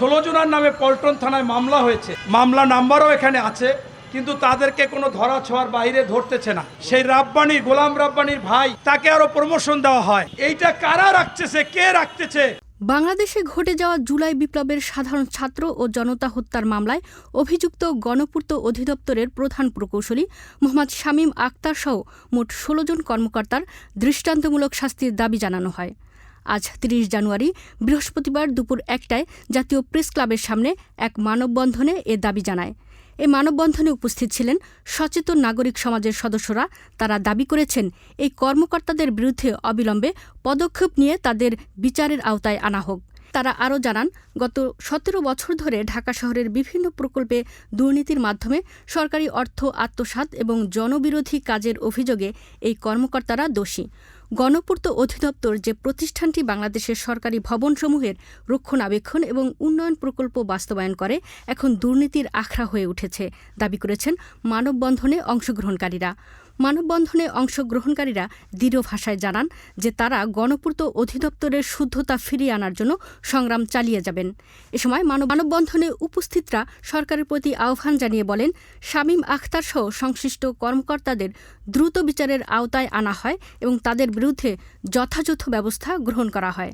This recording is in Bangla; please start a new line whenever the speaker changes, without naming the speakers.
ষোলো জনের নামে পল্টন থানায় মামলা হয়েছে। মামলা নাম্বারও এখানে আছে, কিন্তু তাদেরকে কোনো ধরা ছোঁয়ার বাইরে ধরতেছে না। সেই রাব্বানি গোলাম রাব্বানির ভাই, তাকে আরও প্রমোশন দেওয়া হয়। এইটা কারা রাখতেছে? কে রাখতেছে?
বাংলাদেশে ঘটে যাওয়া জুলাই বিপ্লবের সাধারণ ছাত্র ও জনতা হত্যার মামলায় অভিযুক্ত গণপূর্ত অধিদপ্তরের প্রধান প্রকৌশলী মোহাম্মদ শামীম আক্তার সহ মোট ষোলো জন কর্মকর্তার দৃষ্টান্তমূলক শাস্তির দাবি জানানো হয়। আজ তিরিশ জানুয়ারি, বৃহস্পতিবার দুপুর একটায় জাতীয় প্রেস ক্লাবের সামনে এক মানববন্ধনে এ দাবি জানায়। এই মানববন্ধনে উপস্থিত ছিলেন সচেতন নাগরিক সমাজের সদস্যরা। তারা দাবি করেছেন, এই কর্মকর্তাদের বিরুদ্ধে অবিলম্বে পদক্ষেপ নিয়ে তাদের বিচারের আওতায় আনা হোক। তারা আরও জানান, গত সতেরো বছর ধরে ঢাকা শহরের বিভিন্ন প্রকল্পে দুর্নীতির মাধ্যমে সরকারি অর্থ আত্মসাৎ এবং জনবিরোধী কাজের অভিযোগে এই কর্মকর্তারা দোষী। গণপূর্ত অধিদপ্তর যে প্রতিষ্ঠানটি বাংলাদেশের সরকারি ভবনসমূহের রক্ষণাবেক্ষণ এবং উন্নয়ন প্রকল্প বাস্তবায়ন করে, এখন দুর্নীতির আখড়া হয়ে উঠেছে, দাবি করেছেন মানববন্ধনে অংশগ্রহণকারীরা। মানববন্ধনে অংশগ্রহণকারীরা দৃঢ় ভাষায় জানান যে তারা গণপূর্ত অধিদপ্তরের শুদ্ধতা ফিরিয়ে আনার জন্য সংগ্রাম চালিয়ে যাবেন। এ সময় মানব মানববন্ধনে উপস্থিতরা সরকারের প্রতি আহ্বান জানিয়ে বলেন, শামীম আখতার সহ সংশ্লিষ্ট কর্মকর্তাদের দ্রুত বিচারের আওতায় আনা হয় এবং তাদের বিরুদ্ধে যথাযথ ব্যবস্থা গ্রহণ করা হয়।